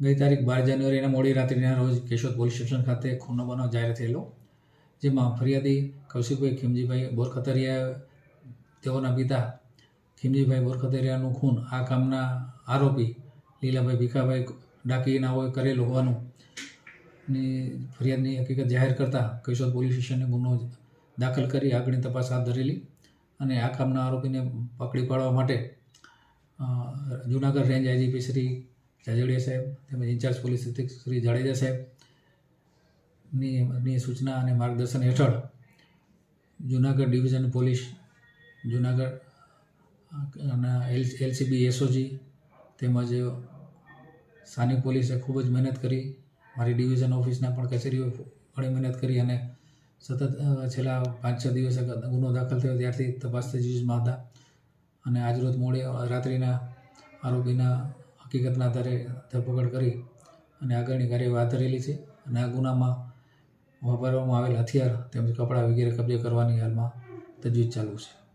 ગઈ તારીખ બાર જાન્યુઆરીના મોડી રાત્રિના રોજ કેશોદ પોલીસ સ્ટેશન ખાતે ખૂનનો બનાવ જાહેર થયેલો, જેમાં ફરિયાદી કૌશિકભાઈ ખીમજીભાઈ બોરખતરિયા, તેઓના પિતા ખીમજીભાઈ બોરખતરિયાનું ખૂન, આ કામના આરોપી લીલાભાઈ ભીખાભાઈ ડાકીનાઓએ કરેલું હોવાનું ની ફરિયાદની હકીકત જાહેર કરતાં કેશોદ પોલીસ સ્ટેશને ગુનો દાખલ કરી આગળની તપાસ હાથ ધરેલી અને આ કામના આરોપીને પકડી પાડવા માટે જુનાગઢ રેન્જ આઈજીપી શ્રી જાજડિયા સાહેબ, તેમજ ઇન્ચાર્જ પોલીસ અધિક્ષક શ્રી જાડેજા સાહેબની ની સૂચના અને માર્ગદર્શન હેઠળ જુનાગઢ ડિવિઝન પોલીસ, જુનાગઢ, અને એલ, એલસીબી, એસઓજી તેમજ સ્થાનિક પોલીસે ખૂબ જ મહેનત કરી, મારી ડિવિઝન ઓફિસના પણ કચેરીઓ ઘણી મહેનત કરી અને સતત છેલ્લા પાંચ છ દિવસે ગુનો દાખલ થયો, ત્યારથી તપાસ તજવીજમાં હતા. અને આજરોજ મોડે રાત્રિના આરોપીના હકીકતના આધારે ધરપકડ કરી અને આગળની કાર્યવાહી હાથ ધરેલી છે અને આ ગુનામાં વાપરવામાં આવેલ હથિયાર તેમજ કપડાં વગેરે કબજે કરવાની હાલમાં તજવીજ ચાલુ છે.